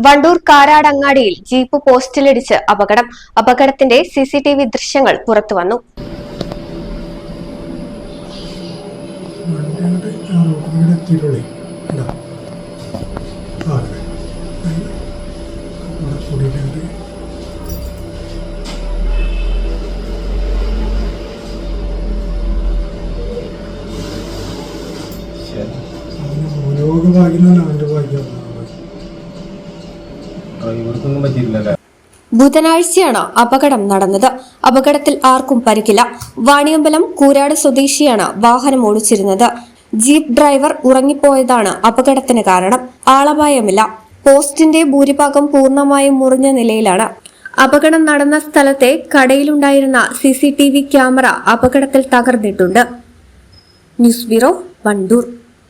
Wandoor കാരാടങ്ങാടിയിൽ jeep പോസ്റ്റിലിടിച്ച് അപകടം. അപകടത്തിന്റെ CCTV ദൃശ്യങ്ങൾ പുറത്തുവന്നു ഭൂലോക ഭാഗ്യം അവന്റെ ബുധനാഴ്ചയാണ് അപകടം നടന്നത്. അപകടത്തിൽ ആർക്കും പരിക്കില്ല. വാണിയമ്പലം കൂരാട് സ്വദേശിയാണ് വാഹനം ഓടിച്ചിരുന്നത്. ജീപ്പ് ഡ്രൈവർ ഉറങ്ങിപ്പോയതാണ് അപകടത്തിന് കാരണം. ആളപായമില്ല. പോസ്റ്റിന്റെ ഭൂരിഭാഗം പൂർണമായും മുറിഞ്ഞ നിലയിലാണ്. അപകടം നടന്ന സ്ഥലത്തെ കടയിലുണ്ടായിരുന്ന C C T V camera അപകടത്തിൽ തകർന്നിട്ടുണ്ട്. News bureau Wandoor.